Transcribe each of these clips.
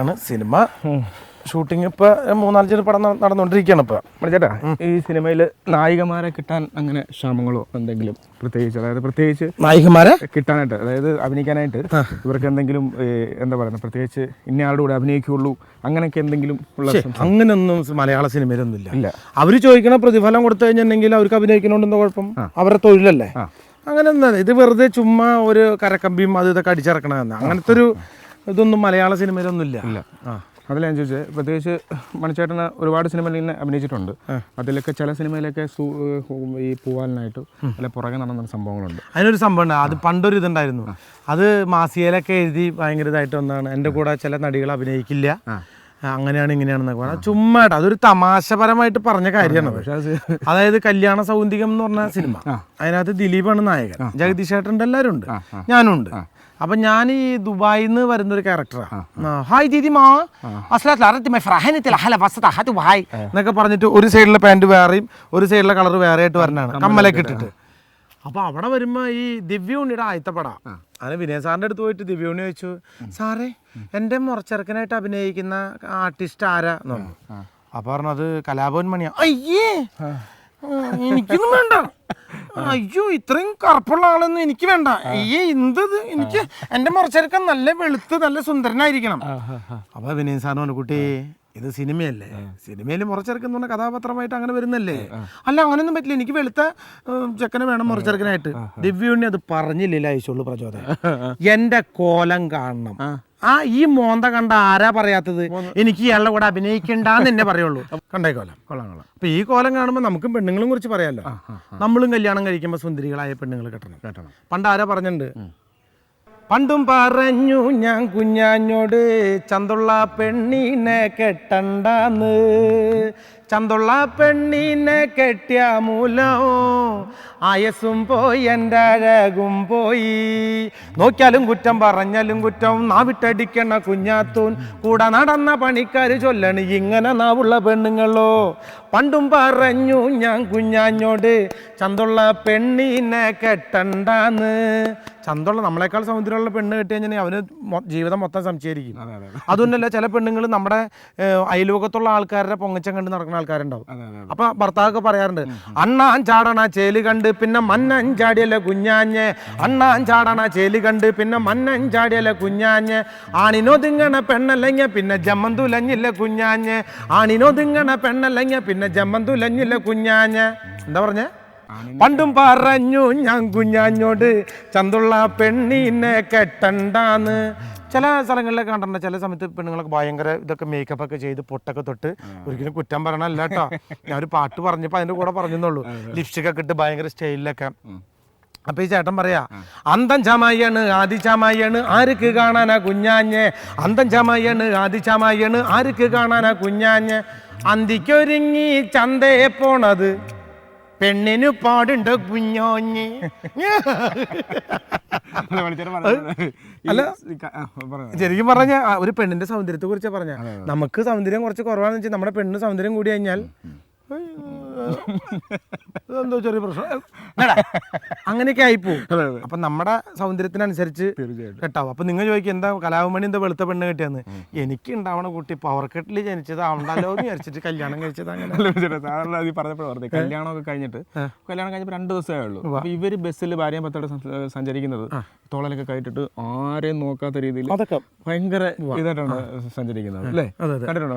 ആണ് cinema. Shooting ഇപ്പൊ മൂന്നാലഞ്ച് പടം നടന്നുകൊണ്ടിരിക്കുകയാണ് ഇപ്പൊ. ചേട്ടാ ഈ സിനിമയിൽ നായികമാരെ കിട്ടാൻ അങ്ങനെ ക്ഷാമങ്ങളോ എന്തെങ്കിലും പ്രത്യേകിച്ച് അതായത് പ്രത്യേകിച്ച് നായികമാരെ? കിട്ടാനായിട്ട് അതായത് അഭിനയിക്കാനായിട്ട് ഇവർക്ക് എന്തെങ്കിലും എന്താ പറയുക പ്രത്യേകിച്ച് ഇന്നയാളുടെ കൂടെ അഭിനയിക്കുള്ളൂ അങ്ങനെയൊക്കെ എന്തെങ്കിലും ഉള്ള അങ്ങനെയൊന്നും മലയാള സിനിമയിലൊന്നും ഇല്ല. അവർ ചോദിക്കണ പ്രതിഫലം കൊടുത്തു കഴിഞ്ഞിട്ടുണ്ടെങ്കിൽ അവർക്ക് അഭിനയിക്കണോണ്ടെന്ന് കുഴപ്പം. അവരുടെ തൊഴിലല്ലേ. അങ്ങനെ ഇത് വെറുതെ ചുമ്മാ ഒരു കരക്കമ്പിയും അത് ഇതൊക്കെ അടിച്ചിറക്കണമെന്ന് അങ്ങനത്തെ ഒരു ഇതൊന്നും മലയാള സിനിമയിലൊന്നും ഇല്ല. അതിൽ ഞാൻ ചോദിച്ചത് പ്രത്യേകിച്ച് മണിച്ചേട്ടന് ഒരുപാട് സിനിമയിൽ ഇങ്ങനെ അഭിനയിച്ചിട്ടുണ്ട്. അതിലൊക്കെ ചില സിനിമയിലൊക്കെ ഈ പൂവാലിനായിട്ട് അല്ല പുറകെ നടന്ന സംഭവങ്ങളുണ്ട്. അതിനൊരു സംഭവം ഉണ്ട് അത് പണ്ടൊരു ഇതുണ്ടായിരുന്നു. അത് മാസികയിലൊക്കെ എഴുതി ഭയങ്കര ഇതായിട്ട് ഒന്നാണ് എന്റെ കൂടെ ചില നടികൾ അഭിനയിക്കില്ല. അങ്ങനെയാണ് ഇങ്ങനെയാണെന്നൊക്കെ പറഞ്ഞാൽ ചുമ്മാട്ടോ അതൊരു തമാശപരമായിട്ട് പറഞ്ഞ കാര്യമാണ്. പക്ഷേ അതായത് കല്യാണ സൗന്ദികം എന്ന് പറഞ്ഞ സിനിമ. അതിനകത്ത് ദിലീപാണ് നായകൻ. ജഗദീഷ് ഏട്ടന്റെ എല്ലാവരും ഉണ്ട്. ഞാനും ഉണ്ട്. അപ്പൊ ഞാൻ ഈ ദുബായിൽ നിന്ന് വരുന്ന ഒരു ക്യാരക്ടറാണ് ഹായ് ദീദി മാ ഹായ് എന്നൊക്കെ പറഞ്ഞിട്ട് ഒരു സൈഡിലെ പാന്റ് വേറെയും ഒരു സൈഡിലെ കളർ വേറെ ആയിട്ട് വരണാണ്. കമ്മലൊക്കെ ഇട്ടിട്ട്. അപ്പൊ അവിടെ വരുമ്പോ ഈ ദിവ്യൂണിയുടെ ആയത്തപ്പട അങ്ങനെ വിനയ സാറിന്റെ അടുത്ത് പോയിട്ട് ദിവ്യൂണി ചോദിച്ചു സാറേ എന്റെ മുറച്ചെറുക്കനായിട്ട് അഭിനയിക്കുന്ന ആർട്ടിസ്റ്റ് ആരാ? എന്ന് പറഞ്ഞു. അപ്പൊ പറഞ്ഞത് കലാഭവൻ മണിയാ. അയ്യേ! എനിക്കൊന്നും വേണ്ട. അയ്യോ ഇത്രയും കറുപ്പുള്ള ആളൊന്നും എനിക്ക് വേണ്ട. അയ്യേ എന്തത് എനിക്ക് എന്റെ മുറച്ചെറുക്കൻ നല്ല വെളുത്ത് നല്ല സുന്ദരനായിരിക്കണം. അപ്പൊ വിനയൻ സാറിന് കുട്ടി ഇത് സിനിമയല്ലേ? സിനിമയിൽ മുറച്ചെറുക്കുന്ന പറഞ്ഞ കഥാപാത്രമായിട്ട് അങ്ങനെ വരുന്നല്ലേ? അല്ല അങ്ങനെയൊന്നും പറ്റില്ല. എനിക്ക് വെളുത്ത ചെക്കനെ വേണം മുറച്ചെറുക്കനായിട്ട് ദിവ്യുണ്ണി അത് പറഞ്ഞില്ലില്ല അയച്ചുള്ളൂ പ്രചോദനം. എന്റെ കോലം കാണണം. ആ ഈ മോന്ത കണ്ട ആരാ പറയാത്തത്? എനിക്ക് ഇയാളുടെ കൂടെ അഭിനയിക്കണ്ടെന്ന് എന്നെ പറയുള്ളൂ. കണ്ടേ കോലം. കൊള്ളാം കൊള്ളാം. അപ്പൊ ഈ കോലം കാണുമ്പോൾ നമുക്കും പെണ്ണുങ്ങളും കുറിച്ച് പറയാമല്ലോ നമ്മളും കല്യാണം കഴിക്കുമ്പോൾ സുന്ദരികളായ പെണ്ണുങ്ങൾ കെട്ടണം. കേട്ടണം. പണ്ട് ആരാ പറഞ്ഞിട്ടുണ്ട്? പണ്ടും പറഞ്ഞു ഞാൻ കുഞ്ഞാഞ്ഞോട് ചന്തുള്ള പെണ്ണിനെ കെട്ടണ്ടാന്ന്. ചന്തുള്ള പെണ്ണിനെ കെട്ടിയ മൂലോ ആയസും പോയി എന്റെ അഴകും പോയി. നോക്കിയാലും കുറ്റം പറഞ്ഞാലും കുറ്റം നാവിട്ടടിക്കണ കുഞ്ഞാത്തൂൻ. കൂടെ നടന്ന പണിക്കാർ ചൊല്ലണ് ഇങ്ങനെ നാവുള്ള പെണ്ണുങ്ങളോ? പണ്ടും പറഞ്ഞു ഞാൻ കുഞ്ഞാഞ്ഞോട് ചന്തുള്ള പെണ്ണിനെ കെട്ടണ്ടാന്ന്. ചന്തുള്ള നമ്മളെക്കാൾ സൗന്ദര്യമുള്ള പെണ്ണ് കെട്ടി കഴിഞ്ഞാൽ അവന് ജീവിതം മൊത്തം സംശയിക്കും അതുകൊണ്ടല്ല ചില പെണ്ണുങ്ങൾ നമ്മുടെ അയൽവകത്തുള്ള അയൽവക്കത്തുള്ള ആൾക്കാരുടെ പൊങ്ങച്ചം കണ്ട് ആൾക്കാരുണ്ടാവും. അപ്പൊ ഭർത്താവൊക്കെ പറയാറുണ്ട് അണ്ണാൻ ചാടണ ചേലി കണ്ട് പിന്നെ മന്നൻ ചാടിയല്ല കുഞ്ഞാഞ്ഞ്. അണ്ണാൻ ചാടണ ചേലി കണ്ട് പിന്നെ മന്നൻ ചാടിയല്ല കുഞ്ഞാഞ്ഞ്. ആണിനൊതുങ്ങണ പെണ്ണല്ലെങ്കിൽ പിന്നെ ജമ്മന്തുലഞ്ഞില്ല കുഞ്ഞാഞ്ഞ്. ആണിനൊതുങ്ങണ പെണ്ണല്ലെങ്കിൽ പിന്നെ ജമ്മന്തുലഞ്ഞില്ല കുഞ്ഞാഞ്ഞ്. എന്താ പറഞ്ഞേ? പണ്ടും പറഞ്ഞു ഞാൻ കുഞ്ഞാഞ്ഞോട് ചന്തുള്ള പെണ്ണിനെ കെട്ടണ്ടാന്ന്. ചില സ്ഥലങ്ങളിലൊക്കെ കണ്ടിട്ടുണ്ട്. ചില സമയത്ത് പെണ്ണുങ്ങളൊക്കെ ഭയങ്കര ഇതൊക്കെ മേക്കപ്പ് ഒക്കെ ചെയ്ത് പൊട്ടൊക്കെ തൊട്ട് ഒരിക്കലും കുറ്റം പറയണല്ല കേട്ടോ. ഞാൻ ഒരു പാട്ട് പറഞ്ഞപ്പോൾ അതിന്റെ കൂടെ പറഞ്ഞെന്നുള്ളൂ. ലിപ്സ്റ്റിക് ഒക്കെ ഇട്ട് ഭയങ്കര സ്റ്റൈലിലൊക്കെ അപ്പൊ ഈ ചേട്ടൻ പറയാ അന്തം ചാമായാണ് ആദി ചാമായാണ് ആർക്ക് കാണാനാ കുഞ്ഞാഞ്ഞ്? അന്തം ചാമായാണ് ആദി ചാമായാണ് ആർക്ക് കാണാനാ കുഞ്ഞാഞ്ഞ്? അന്തിക്കൊരുങ്ങി ചന്തയെ പോണത്. പെണ്ണിന് പാടുണ്ട് കുഞ്ഞോഞ്ഞ്. അല്ല. ശരിക്കും പറഞ്ഞ ഒരു പെണ്ണിന്റെ സൗന്ദര്യത്തെ കുറിച്ച് പറഞ്ഞ നമുക്ക് സൗന്ദര്യം കുറച്ച് കുറവാണെന്ന് വെച്ചാൽ നമ്മുടെ പെണ്ണിന് സൗന്ദര്യം കൂടി കഴിഞ്ഞാൽ എന്തോ ചെറിയ പ്രശ്നം. അങ്ങനെയൊക്കെ ആയിപ്പോവും. അപ്പൊ നമ്മുടെ സൗന്ദര്യത്തിനനുസരിച്ച് കെട്ടാവും അപ്പൊ നിങ്ങൾ ചോദിക്കും എന്താ കലാഭമണി എന്താ വെളുത്ത പെണ്ണ് കെട്ടിയെന്ന് എനിക്ക് ഉണ്ടാവണ കുട്ടി പവർ കെട്ടിൽ ജനിച്ചത് ആവണ്ടല്ലോ എന്ന് വിചാരിച്ചിട്ട് കല്യാണം കഴിച്ചത് അങ്ങനെ. പറഞ്ഞപ്പോഴും കല്യാണമൊക്കെ കഴിഞ്ഞിട്ട് കല്യാണം കഴിഞ്ഞപ്പോൾ രണ്ട് ദിവസമേ ഉള്ളൂ. അപ്പൊ ഇവർ ബസ്സിൽ ഭാര്യയും പത്തോടെ സഞ്ചരിക്കുന്നത് തോളലൊക്കെ കയറ്റിട്ട് ആരെയും നോക്കാത്ത രീതിയിൽ അതൊക്കെ. ഭയങ്കര ഇതായിട്ടാണ് സഞ്ചരിക്കുന്നത് അല്ലേ? കണ്ടിട്ടുണ്ടോ?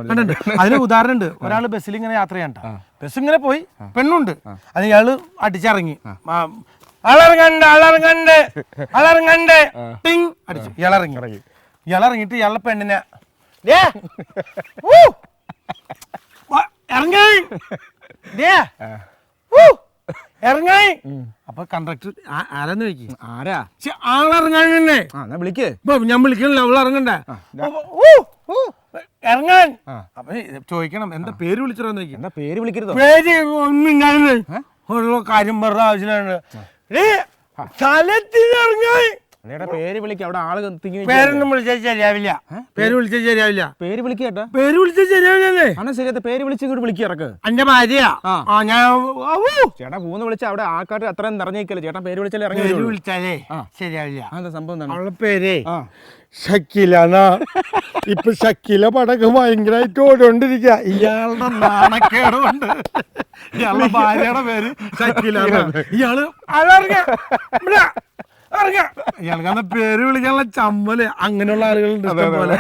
അതിന് ഉദാഹരണം ഉണ്ട് ഒരാൾ ബസ്സിൽ ഇങ്ങനെ യാത്ര ചെയ്യണ്ട. ബസ് ഇങ്ങനെ പോയി പെണ്ണുണ്ട്. അത് ഇയാൾ അടിച്ചിറങ്ങി. അളർങ്ങണ്ട് അളർങ്ങണ്ട് അളർങ്ങണ്ട് ടിങ് അടിച്ചു. ഇളറങ്ങി ഇളറങ്ങിട്ട് ഇയാളുടെ പെണ്ണിനെ ദേ, ഊ, വാ, ഇറങ്ങ്. ദേ, ഊ, ഇറങ്ങ്. അപ്പൊ കണ്ടക്ടർ ആരാന്ന് ചോദിക്കും? ആരാ? ആളിറങ്ങാൻ വിളിക്ക്. ഞാൻ വിളിക്കണല്ലോ അവൾ ഇറങ്ങണ്ടേ? ഇറങ്ങാൻ. അപ്പൊ ചോദിക്കണം എന്താ പേര് വിളിച്ചോ നോക്കി എന്താ പേര് വിളിക്കരുത്? പേര് ഒന്നും ഞാനില്ല ഓരോ കാര്യം പറഞ്ഞ ആവശ്യമാണ് സ്ഥലത്തിൽ അല്ലേടാ പേര് വിളിക്കുക അവിടെ ആൾ തിങ്ങി നിൽക്കുക. പേരൊന്നും വിളിച്ചാൽ ശരിയാവില്ല. പേര് വിളിച്ചാൽ ശരിയാവില്ല. പേര് വിളിക്കേട്ടാ പേര് വിളിച്ചാൽ ശരിയാവില്ലേ പേര് വിളിച്ച് ഇങ്ങോട്ട് വിളിക്കുക ഇറക്ക്. എന്റെ ഭാര്യ. ആ. ഞാൻ ചേട്ടാ വിളിച്ച അവിടെ ആൾക്കാർ അത്രയും നിറഞ്ഞേക്കല്ലേ. ചേട്ടാ പേര് ഇറങ്ങി പേര് വരുള്ളൂ. വിളിച്ചാലേ ശരിയാവില്ല. സംഭവം എന്താണ്? പേര് ഷക്കീല എന്നാ. ഇപ്പൊ ഷക്കീല പടക്ക് ഭയങ്കരമായിട്ട് ഓടിക്കൊണ്ടിരിക്കുക ഇയാളുടെ നാണക്കേട് കൊണ്ട്. ഇയാളുടെ ഭാര്യയുടെ പേര് ഷക്കില ഇയാൾ. ഇയാൾക്ക് അന്ന് പേര് വിളിക്കാനുള്ള ചമ്മൽ. അങ്ങനെയുള്ള ആളുകളുണ്ട് ഇഷ്ടം പോലെ